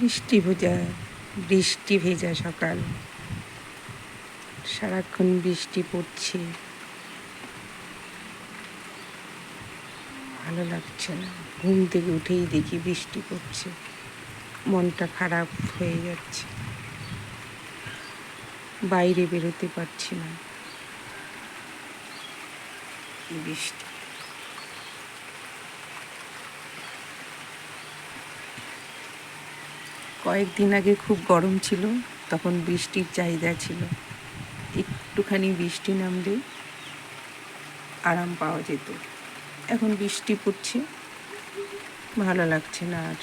বৃষ্টি ভেজা বৃষ্টি ভেজা সকাল। সারাক্ষণ বৃষ্টি পড়ছে। ভালো লাগছে না। ঘুম থেকে উঠেই দেখি বৃষ্টি পড়ছে। মনটা খারাপ হয়ে যাচ্ছে। বাইরে বেরোতে পারছি না। বৃষ্টি। কয়েকদিন আগে খুব গরম ছিল, তখন বৃষ্টির চাহিদা ছিল। একটুখানি বৃষ্টি নামলে আরাম পাওয়া যেত। এখন বৃষ্টি পড়ছে, ভালো লাগছে না আর।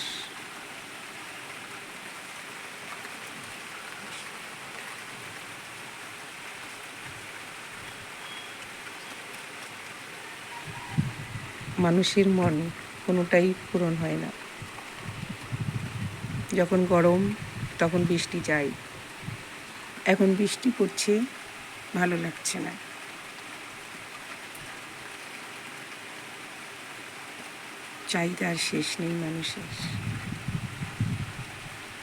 মানুষের মন কোনোটাই পূরণ হয় না। যখন গরম, তখন বৃষ্টি চাই এখন বৃষ্টি পড়ছে, ভালো লাগছে না। চাহিদার শেষ নেই মানুষের।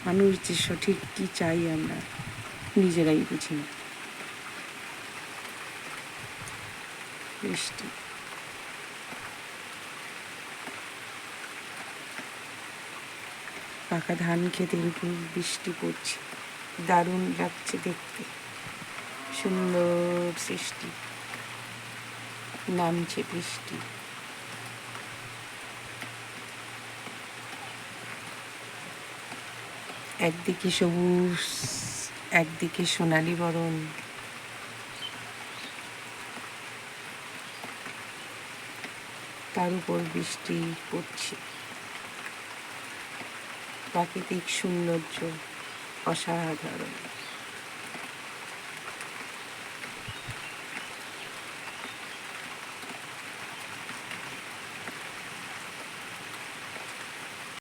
মানুষ যে সঠিক কি চাই আমরা, নিজেরাই বুঝি না। বৃষ্টি। পাকা ধান খেতের উপর বৃষ্টি পড়ছে। দারুণ লাগছে দেখতে। সুন্দর সৃষ্টি। নামছে বৃষ্টি। একদিকে সবুজ, একদিকে সোনালি বরণ। তার উপর বৃষ্টি পড়ছে। প্রাকৃতিক সৌন্দর্য অসাধারণ।